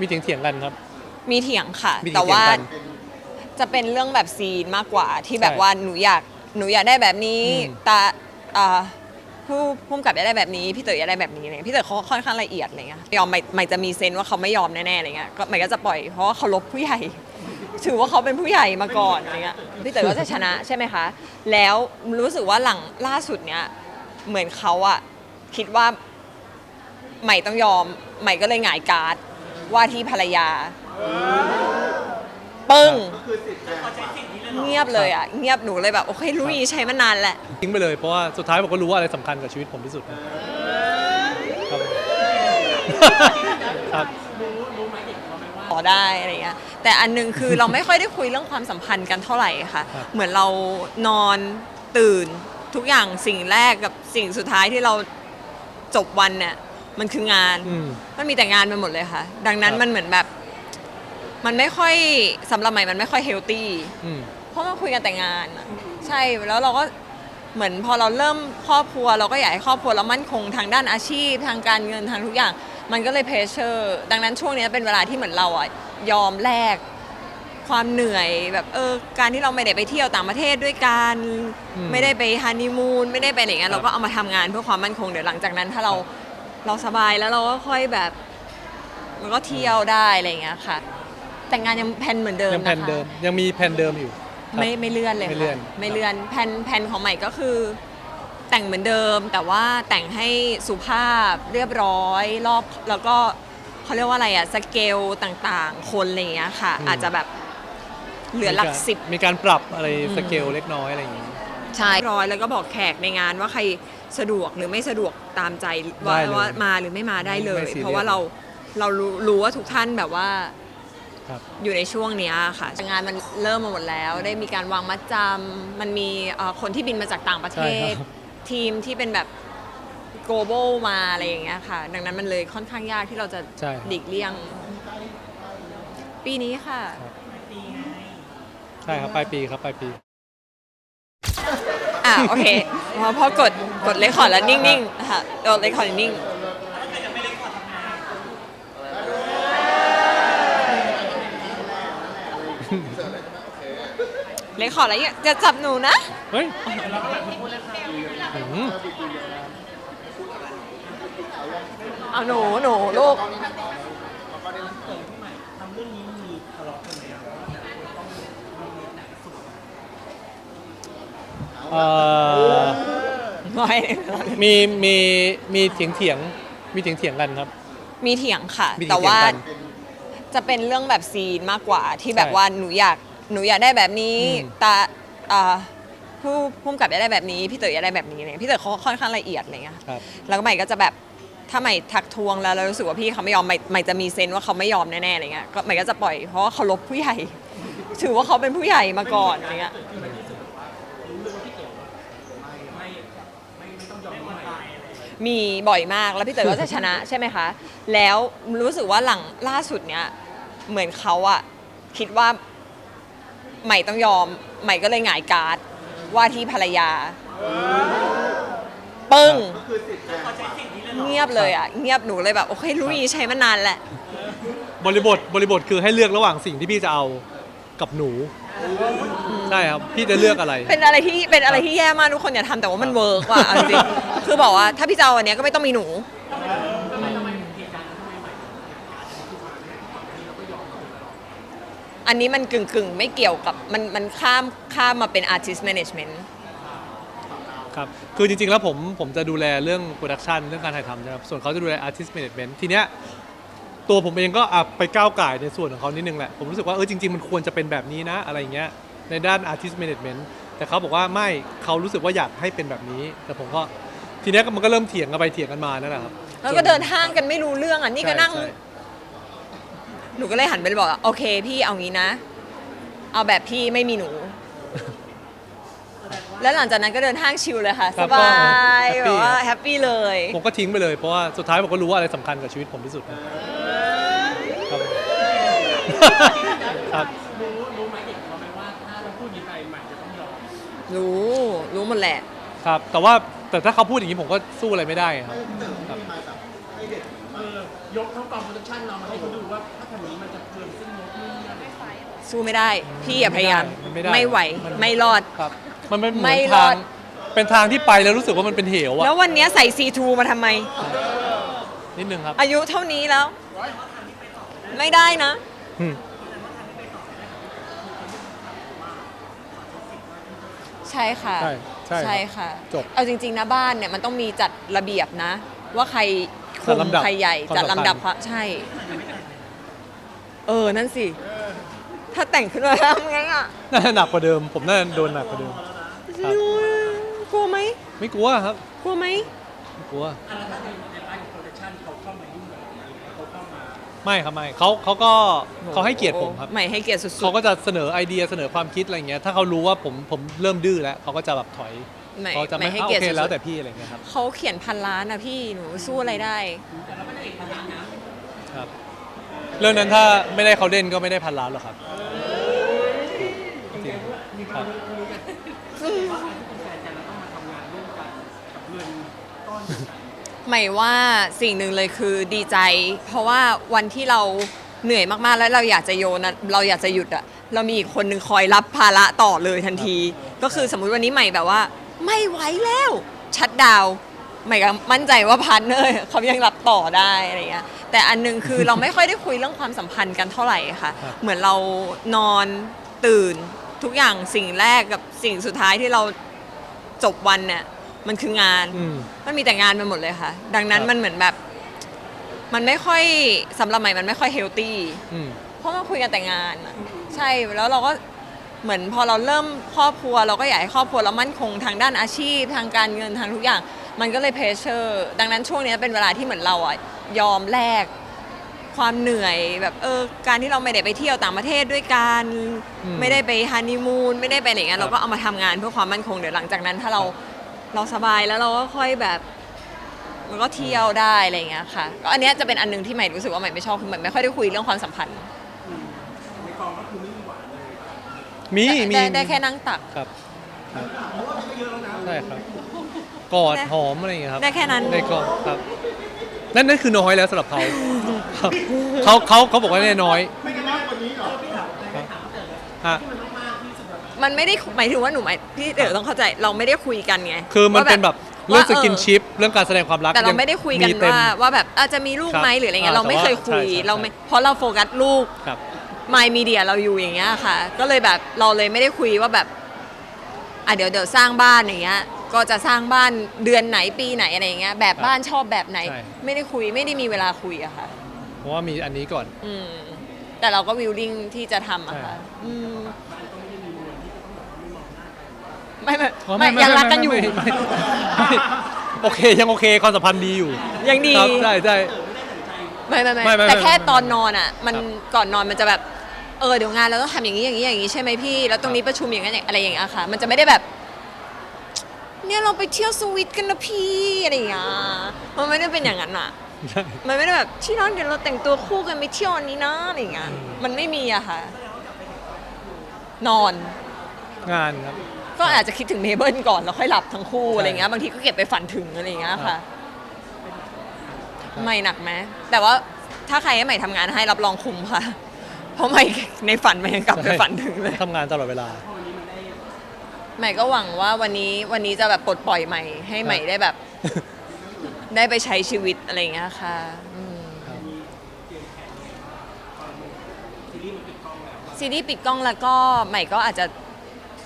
มีเถียงเถียงๆกันครับ มีเถียงค่ะ มีเถียงแต่ว่ากันจะเป็นเรื่องแบบซีนมากกว่าที่แบบใช่ว่าหนูอยากหนูอยากได้แบบนี้อืม ตาอ่าผู้พุ่มกับอยากได้แบบนี้พี่เต๋ออยากได้แบบนี้อะไรเลยพี่เต๋อเขาค่อนข้างละเอียดอะไรเงี้ยยอมใหม่ใหม่จะมีเซนส์ว่าเขาไม่ยอมแน่ๆอะไรเงี้ยก็ใหม่ก็จะปล่อยเพราะว่าเขาลบผู้ใหญ่ ถือว่าเขาเป็นผู้ใหญ่มาก่อนอะไรเงี้ยพี่เต๋อก็จะชนะใช่ไหมคะ แล้วรู้สึกว่าหลังล่าสุดเนี้ยเหมือนเขาอะคิดว่า ใหม่ต้องยอม ใหม่ก็เลยหงายการ์ด ว่าที่ภรรยา ปึ้งเงียบเลยอะ เงียบหนูเลยแบบ โอเค รู้อย่างนี้ใช้มานานแหละ ทิ้งไปเลยเพราะว่าสุดท้ายผมก็รู้ว่าอะไรสำคัญกับชีวิตผมที่สุดครับครับต่อได้อะไรเงี้ยแต่อันหนึงคือ เราไม่ค่อยได้คุยเรื่องความสัมพันธ์กันเท่าไหร่ค่ะ ครับ เหมือนเรานอนตื่นทุกอย่างสิ่งแรกกับสิ่งสุดท้ายที่เราจบวันเนี่ย มันคืองาน อืม มันมีแต่งานไปหมดเลยค่ะ ดังนั้นครับ มันเหมือนแบบ มันไม่ค่อยสำหรับใหม่มันไม่ค่อยเฮลตี้ อืม เพราะมันคุยกันแต่งานอะใช่แล้วเราก็เหมือนพอเราเริ่มครอบครัว เราก็อยากให้ครอบครัวเรามั่นคงทางด้านอาชีพ ทางการเงินทางทุกอย่าง มันก็เลยเพรสเชอร์ดังนั้นช่วงนี้เป็นเวลาที่เหมือนเราอะยอมแลกความเหนื่อยแบบเออการที่เราไม่ได้ไปเที่ยวต่างประเทศด้วยกันอืมไม่ได้ไปฮันนีมูนไม่ได้ไปไหนเงี้ยครับเราก็เอามาทำงานเพื่อความมั่นคงเดี๋ยวหลังจากนั้น ถ้าเรา เราสบายแล้วเราก็ค่อยแบบมันก็เที่ยวได้อะไรอย่างเงี้ยค่ะ แต่งงานยังแพลนเหมือนเดิมยังนะคะแผ่นเดิมยังมีแผ่นเดิมอยู่ครับ ไม่ไม่เลื่อนเลยไม่เลื่อน ค่ะไม่เลื่อนแผนแผนของใหม่ก็คือ แต่งเหมือนเดิม แต่ว่าแต่งให้สุภาพเรียบร้อย รอบแล้วก็เขาเรียกว่าอะไรอะสเกลต่างๆ คนอะไรอย่างเงี้ยค่ะ อาจจะแบบเหลือหลักมีารสิบ มีการปรับอะไรอืม สเกลเล็กน้อยอะไรอย่างงี้ ใช่ร้อยแล้วก็บอกแขกในงานว่าใคร สะดวกหรือไม่สะดวกตามใจว่าได้เลยว่ามาหรือไม่มาได้เลย ไม่ซีเรียสเพราะว่าเราเรารู้รู้ว่าทุกท่านแบบว่าครับ อยู่ในช่วงเนี้ยค่ะงานมันเริ่มมาหมดแล้ว ได้มีการวางมัดจำมันมีเอ่อคนที่บินมาจากต่างประเทใช่ศครับทีมที่เป็นแบบ global มาอะไรอย่างเงี้ยค่ะ ดังนั้นมันเลยค่อนข้างยากที่เราจะใช่ครับ หลีกเลี่ยง ปีนี้ค่ะ ใช่ครับปลายปีครับปลายปี อะโอเคพอพอกดกดเลคคอร์ดแล้วนิ่งๆค่ะกดเลคคอร์ดนิ่งเลคคอร์ดแล้วอย่าอย่าจับหนูนะ เฮ้ยอืมเอาหนูหนูลูกเอ่อไม่ มีมีมีเถียงเถียงๆมีเถียงเถียงๆกันครับ มีเถียงค่ะ มีเถีแต่ยงๆว่ากันจะเป็นเรื่องแบบซีนมากกว่าที่แบบใช่ว่าหนูอยากหนูอยากได้แบบนี้อืม ตาอ่าผู้พุ่มกับอยากได้แบบนี้พี่เต๋ออยากได้แบบนี้อะไรเลยพี่เต๋อเขาค่อนข้างละเอียดอะไรเงี้ยครับแล้วก็ใหม่ก็จะแบบถ้าใหม่ทักทวงแล้วเรารู้สึกว่าพี่เขาไม่ยอมใหม่ใหม่จะมีเซนส์ว่าเขาไม่ยอมแน่ๆอะไรเงี้ยก็ใหม่ก็จะปล่อยเพราะว่าเขาลบผู้ใหญ่ ถือว่าเขาเป็นผู้ใหญ่มาก่อนอะไรเงี้ย มีบ่อยมากแล้วพี่เต๋อก็จะชนะใช่ไหมคะ แล้วรู้สึกว่าหลังล่าสุดเนี้ยเหมือนเขาอะคิดว่าใหม่ต้องยอม ใหม่ก็เลยหงายการ์ดว่าที่ภรรยา ปึ้งเงียบเลยอะเงียบหนูเลยแบบโอเครู้อย่างนี้ใช้มานานแหละ บริบทบริบทคือให้เลือกระหว่างสิ่งที่พี่จะเอากับหนู ใช่ครับพี่จะเลือกอะไร เป็นอะไรที่เป็นอะไรที่แย่มากทุกคนอย่าทำแต่ว่ามันเวิร์กว่ะเอาจริงๆคือบอกว่าถ้าพี่จะเอาอันเนี้ยก็ไม่ต้องมีหนู อันนี้มันกึ่งกึ่งๆ ไม่เกี่ยวกับมันมันข้ามข้ามมาเป็น artist management ครับ คือจริงๆ แล้วผมผมจะดูแลเรื่องโปรดักชันเรื่องการถ่ายทำนะครับ ส่วนเขาจะดูแลอาร์ติสต์แมネจเมนต์ทีเนี้ยตัวผมเองก็อะไปก้าวไก่ายในส่วนของเขานิดนึงแหละ ผมรู้สึกว่าเออจริงๆ มันควรจะเป็นแบบนี้นะอะไรอย่างเงี้ย ในด้านอาร์ติสต์แมネจเมนต์แต่เขาบอกว่าไม่เขารู้สึกว่าอยากให้เป็นแบบนี้ แต่ผมก็ทีเนี้ยมันก็เริ่มเถียงกันไปเถียงกันมานั่นแหละครับแล้วก็เดินห้างกันไม่รู้เรื่องอะนี่ก็นั่งใช่หนูก็เลยหันไปบอกว่าโอเคพี่เอางี้นะ เอาแบบพี่ไม่มีหนู แล้วหลังจากนั้นก็เดินห้างชิลเลยค่ะครัสบก็บายแฮปแบปี้บว่าครับแฮปปี้เลย ผมก็ทิ้งไปเลยเพราะว่าสุดท้ายผมก็รู้ว่าอะไรสำคัญกับชีวิตผมที่สุดครับ ครับ รู้ รู้หมดแหละ ครับ แต่ว่าแต่ถ้าเขาพูดอย่างนี้ผมก็สู้อะไรไม่ได้ครับครับยกทั้งกองโปรดักชันเรามาให้เขาดูว่าพัฒสู้ไม่ได้ พี่อย่าพยายามมันไม่ได้ไม่ไหวมันไม่รอด ครับ มันเป็นเหมืไม่อนรทาองด เป็นทางที่ไปแล้วรู้สึกว่ามันเป็นเหวอะแล้ววันเนี้ยใส่ C2 มาทำไม นิดนึงครับอายุเท่านี้แล้ว ไม่ได้นะ อืม ใช่ค่ะใช่ใช่ครับค่ะจบเอาจริง ๆนะบ้านเนี่ยมันต้องมีจัดระเบียบนะ ว่าใครคุจัดมลำดับใครใหญ่ความจัดลำดับสำคัญ ความใช่ เออนั่นสิ ถ้าแต่งขึ้นมาทำไงอะน่าจะหนักกว่าเดิม ผมน่าจะโดนหนักกว่าเดิม ครับ กลัวไหมไม่กลัวครับกลัวไหม ไม่กลัว ไม่ครับไม่เขาเขาก็เขาให้เกียรติผมครับ ใหม่ให้เกียรติสุดๆเขาก็จะเสนอไอเดียเสนอความคิดอะไรเงี้ย ถ้าเขารู้ว่าผมผมเริ่มดื้อแล้วเขาก็จะแบบถอยใหม่เขาจะใหม่ไม่ให้อะโอเกียรติเคสุดๆแล้วแต่พี่อะไรเงี้ยครับเขาเขียนพันล้านนะพี่หนูสู้อะไรได้ ครับ เรื่องนั้นถ้าไม่ได้เขาเล่นก็ไม่ได้พันล้านหรอกครับจริงๆครับหมายว่าสิ่งหนึ่งเลยคือดีใจ เพราะว่าวันที่เราเหนื่อยมากๆ แล้วเราอยากจะโยนอะเราอยากจะหยุดอะเรามีอีกคนหนึ่งคอยรับภาระต่อเลยทันที ก็คือสมมุติวันนี้ใหม่แบบว่า ไม่ไหวแล้วชัดดาวน์ใหม่ก็มั่นใจว่าพาร์ทเนอร์เขายังรับต่อได้อะไรเงี้ยแต่อันหนึงคือเราไม่ค่อยได้คุยเรื่องความสัมพันธ์กันเท่าไหร่ค่ะครับเหมือนเรานอนตื่นทุกอย่างสิ่งแรกกับสิ่งสุดท้ายที่เราจบวันเนี่ย มันคืองาน อืม มันมีแต่งานไปหมดเลยค่ะ ดังนั้นครับ มันเหมือนแบบ มันไม่ค่อยสำหรับใหม่มันไม่ค่อยเฮลตี้ อืม เพราะมันคุยกันแต่งานอะใช่แล้วเราก็เหมือนพอเราเริ่มครอบครัว เราก็อยากให้ครอบครัวเรามั่นคงทางด้านอาชีพ ทางการเงินทางทุกอย่าง มันก็เลยเพรสเชอร์ดังนั้นช่วงนี้เป็นเวลาที่เหมือนเราอะยอมแลกความเหนื่อยแบบเออการที่เราไม่ได้ไปเที่ยวต่างประเทศด้วยกันอืมไม่ได้ไปฮันนีมูนไม่ได้ไปอะไรอย่างเงี้ยครับ เราก็เอามาทำงานเพื่อความมั่นคงเดี๋ยวหลังจากนั้น ถ้าเรา เราสบายแล้วเราก็ค่อยแบบมันก็เที่ยวได้อะไรอย่างเงี้ยค่ะก็อันเนี้ยจะเป็นอันหนึงที่ใหม่รู้สึกว่าใหม่ไม่ชอบคือใหม่ไม่ค่อยได้คุยเรื่องความสัมพันธ์มีมีได้ได้แค่นั่งตัก ครับครับใช่ครับ กอดได้หอมอะไรอย่างเงี้ยครับได้แค่นั้นได้ก็ครับนั่นนั่นคือน้อยแล้วสำหรับเขาครับเขาเขาเขาบอกว่าเนี่ยน้อยไม่ได้มากกว่านี้หรอฮะ มันไม่ได้หมายถึงว่าหนูหมายพี่เดี๋ยวต้องเข้าใจเราไม่ได้คุยกันไงคือมันเป็นแบบเรื่องสว่ากินชิปเรื่องการแสดงความรักแต่เรางไม่ได้คุยกันเต็ม ว่าว่าแบบอาจจะมีลูกไหมครับหรืออะไรเงี้ยอ่าเราไม่เคยคุยแต่ว่าใช่ใช่ เราไม่เพราะเราโฟกัสลูก ครับ มายมีเดียเราอยู่อย่างเงี้ยค่ะ ก็เลยแบบเราเลยไม่ได้คุยว่าแบบอะเดี๋ยวเดี๋ยวสร้างบ้านอย่างเงี้ย ก็จะสร้างบ้านเดือนไหนปีไหนอะไรอย่างเงี้ยแบบบ้านชอบแบบไหน ใช่ ไม่ไม่ได้คุยไม่ได้มีเวลาคุยอะค่ะ เพราะว่ามีอันนี้ก่อน อืมแต่เราก็วิลลิ่งที่จะทำอะค่ะใช่อืม ไม่ไม่อ๋อไม่ยังรักกันอยู่ไม่ไม่ไม่โอเคยังโอเคความสัมพันธ์ดีอยู่ยังดี ครับใช่ใช่ ไม่ไม่ไม่ไม่ไม่แต่แค่ไม่ตอนนอนอะ มันครับก่อนนอนมันจะแบบ เออเดี๋ยวงานเราต้องทำอย่างนี้อย่างนี้อย่างนี้ใช่ไหมพี่ แล้วตรงนี้ประชุมอย่างนั้นอย่างอะไรอย่างเงี้ยค่ะ มันจะไม่ได้แบบ เนี่ยเราไปเที่ยวสวิตกันนะพี่อะไรอย่างเงี้ยมันไม่ได้เป็นอย่างนั้นอะ ใช่ มันไม่ได้แบบที่น้องเดี๋ยวเราแต่งตัวคู่กันไปเที่ยวอันนี้นะอะไรอย่างเงี้ยอืมมันไม่มีอะค่ะ นอน งานครับ ก็อาจจะคิดถึงเมเบิลก่อนแล้วค่อยหลับทั้งคู่ใช่อะไรเงี้ยบางทีก็เก็บไปฝันถึงอะไรเงี้ยครัค่ะบไม่หนักไหมแต่ว่าถ้าใครให้ใหม่ทำงานให้รับรองคุ้มค่ะ เพราะใหม่ในฝันใหม่ยังกลับไปฝันถึงเลยทำงานตลอดเวลา ใหม่ก็หวังว่าวันนี้วันนี้จะแบบปลดปล่อยใหม่ ให้ใหม่ครับได้แบบ ได้ไปใช้ชีวิตอะไรเงี้ยค่ะอืมครับซีรีส์ปิดกล้องแล้วก็ใหม่ก็อาจจะ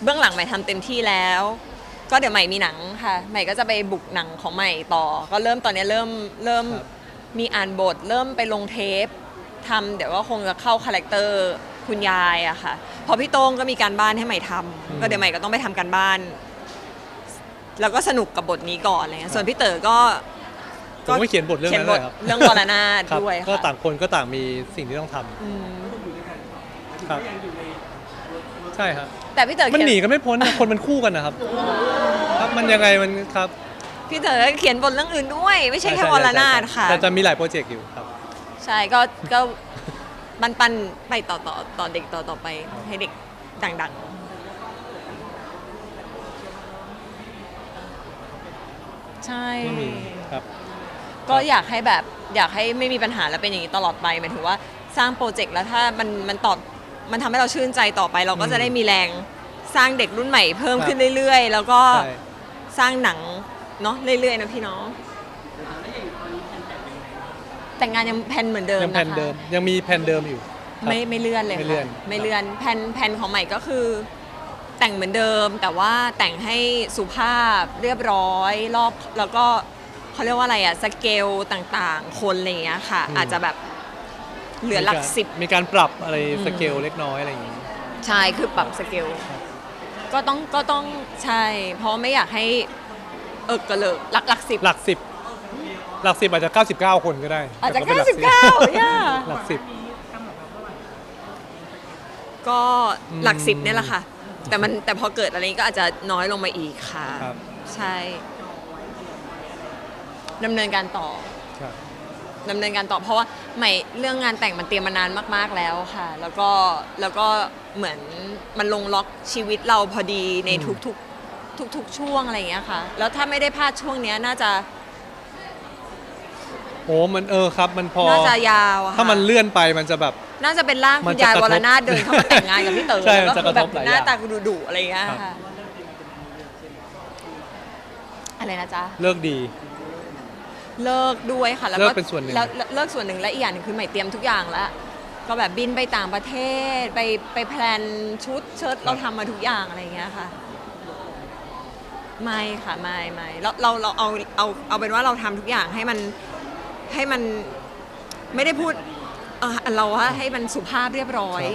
เบื้องหลังใหม่ทำเต็มที่แล้ว ก็เดี๋ยวใหม่มีหนังค่ะ ใหม่ก็จะไปบุกหนังของใหม่ต่อ ก็เริ่มตอนนี้เริ่มเริ่มครับ มีอ่านบท เริ่มไปลงเทปทำเดี๋ยวก็คงจะเข้าคาแรคเตอร์คุณยายอะค่ะเพอพี่โต้งก็มีการบ้านให้ใหม่ทำก็เดี๋ยวใหม่ก็ต้องไปทำการบ้าน แล้วก็สนุกกับบทนี้ก่อนอะไรเงี้ยส่วนพี่เต๋อก็ผมก็เขียนบทเรื่องนั้นขียเลยครับเรื่องวรนาถครับด้วยก็ค่ะต่างคนก็ต่างมีสิ่งที่ต้องทำอืม ครับ ใช่ครับ แต่พี่เต๋อมันเขียหนีกันไม่พ้นนะคนมันคู่กันนะครับ ครับมันยังไงมันครับพี่เต๋อเขียนบทเรื่องอื่นด้วย ไม่ใช่แค่วรนาถค่ะแต่จะมีหลายโปรเจกต์อยู่ครับ ใช่ก็ก็ปันปันๆไปต่อต่อต่อเด็กต่อต่อไปให้เด็กดังๆ ใช่ ไม่มีครับ ก็อยากให้แบบอยากให้ไม่มีปัญหาแล้วเป็นอย่างนี้ตลอดไปหมายถึงว่าสร้างโปรเจกต์แล้วถ้ามันมันตอบ มันทำให้เราชื่นใจต่อไป เราก็อืมจะได้มีแรงสร้างเด็กรุ่นใหม่เพิ่มครับขึ้นเรื่อยๆ แล้วก็ใช่ สร้างหนังเนาะเรื่อยๆนะพี่เนาะแต่งงานยังแพลนเหมือนเดิมยังนะคะแผนเดิมยังมีแผนเดิมอยู่ครับ ไม่ไม่เลื่อนเลยไม่ค่ะเลื่อนไม่เลื่อนแผ่นแผ่นของใหม่ก็คือ แต่งเหมือนเดิม แต่ว่าแต่งให้สุภาพเรียบร้อยรอบแล้วก็เขาเรียกว่าอะไรอะสเกลต่างๆ คนอะไรอย่างเงี้ยค่ะ อาจจะแบบ เหลือหลักมีารสิบ มีการปรับอะไรอืมสเกลเล็กน้อยอะไรอย่างนี้ ใช่คือปรับสเกลก็ต้องก็ต้องใช่ เพราะไม่อยากให้เอิกกระเลิกหลักหลักสิบหลักสิบหลักสิบอาจจะ 99 คนก็ได้อาจจะแต่เป็นหลั99ย่าหลักสิบก็อืมหลักสิบเนี่ยแหละค่ะ แต่มันแต่พอเกิดอะไรนี้ก็อาจจะน้อยลงมาอีกค่ะ ครับใช่ดำเนินการต่อ ครับ ดำเนินการต่อเพราะว่าใหม่เรื่องงานแต่งมันเตรียมมานานมาก ๆแล้วค่ะ แล้วก็แล้วก็เหมือนมันลงล็อกชีวิตเราพอดีในอืมทุกๆทุกๆช่วงอะไรอย่างเงี้ยค่ะ แล้วถ้าไม่ได้พลาดช่วงเนี้ยน่าจะโอ้มันเออครับ มันพอ น่าจะยาวอะค่ะถ้ามันเลื่อนไปมันจะแบบ น่าจะเป็นร่างมัคุนณจะยายกระทบวรนาถเดินเข้ามาแต่งงานกับพี่เต๋อใช่แล้วก็มันจะคืกอระแบทบบหลายหน้าอย่างตาดุดุๆอะไรอย่างเงี้ยครับ ค่ะอะไรนะจ๊ะ เลิกดี เลิกด้วยค่ะแล้วเลิก็กเป็นส่วนหนึ่ง แล้วแล้วเลิกส่วนหนึ่งและอีกอย่างหนึ่งคือใหม่เตรียมทุกอย่างแล้วก็แบบบินไปต่างประเทศไปไปแพลนชุดเชิ้ตเราทำมาทุกอย่างอะไรอย่างเงี้ยค่ะ ไม่ค่ะไม่ไม่เราเราเราเอาเอาเอาเป็นว่าเราทำทุกอย่างให้มันให้มันไม่ได้พูดเอ่อเราว่าให้มันสุภาพเรียบร้อยครั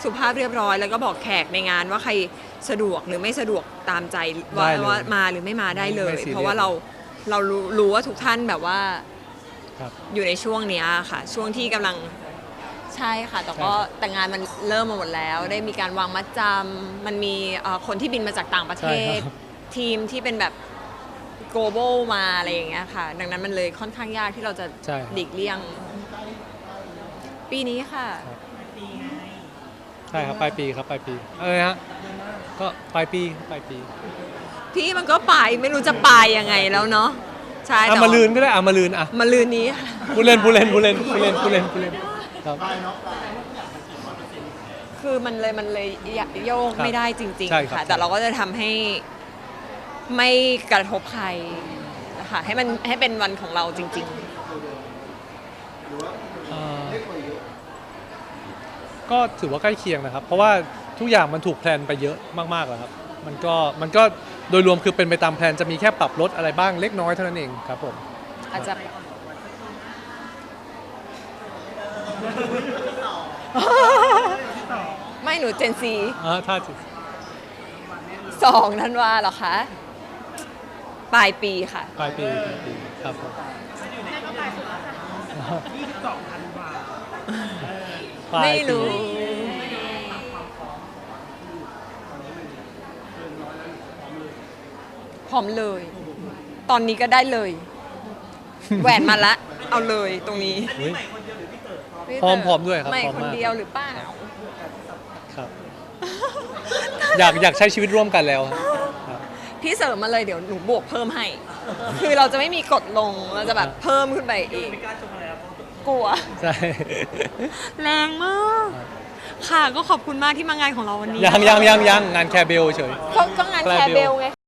บสุภาพเรียบร้อย แล้วก็บอกแขกในงานว่าใครสะดวกหรือไม่สะดวกตามใจว่าได้เลยว่ามาหรือไม่มาได้เลย ไม่ซีเรียส เพราะว่าเรา เรารู้รู้ว่าทุกท่านแบบว่าครับ อยู่ในช่วงเนี้ยค่ะ ช่วงที่กำลังใช่ค่ะ แต่ก็ใช่ครับแต่งานมันเริ่มมาหมดแล้ว ได้มีการวางมัดจำมันมีเอ่อคนที่บินมาจากต่างประเทใช่ศ ครับ ทีมที่เป็นแบบ global มาอะไรอย่างเงี้ยค่ะ ดังนั้นมันเลยค่อนข้างยากที่เราจะใช่หลีกเลี่ยง ปีนี้ค่ะ ใช่ครับปลายปีครับปลายปีอะไรฮะก็ปลายปีปลายปี พี่มันก็ไปไม่รู้จะไปยังไงแล้วเนาะใช่อะแต่มาลืนก็ได้อะมาลืนอะมาลืนนี้ค่ะผู้เล่นผู้เล่นผู้เล่นผู้เล่นผู้เล่นผู้เล่นครับ คือมันเลยมันเลยโยกครับไม่ได้จริง ใช่ครับๆ ค่ะ แต่เราก็จะทำให้ไม่กระทบใครนะคะให้มันให้เป็นวันของเราจริงเอ่อก็ถือว่าใกล้เคียงนะครับ เพราะว่าทุกอย่างมันถูกแพลนไปเยอะมากๆแล้วครับ มันก็มันก็ โดยรวมคือเป็นไปตามแพลนจะมีแค่ปรับลดอะไรบ้างเล็กน้อยเท่านั้นเองครับผมๆอาจจะไม่หนูเจนซีอ่าถ้าจะสองธันวาเหรอคะปลายปีค่ะ ปลายปีปลายปีครับผมปลายไม่ปีรู้ พร้อมเลย ตอนนี้ก็ได้เลย แหวนมาละ เอาเลยตรงนี้เฮ้ยพี่พร้อมเต๋พร้อมด้วยครับไม่พร้อมคนมาก เดียวหรือเปล่า ครับ อยากอยากใช้ชีวิตร่วมกันแล้วครับ พี่เสริมมาเลยเดี๋ยวหนูบวกเพิ่มให้ คือเราจะไม่มีกดลง เราจะแบบเพิ่มขึ้นไปเองกลัว ใช่ แรงมาก ค่ะก็ขอบคุณมากที่มางานของเราวันนี้ยังยังยังยังงานแคร์เบลเฉย ก็ก็งานแคร์เบลไง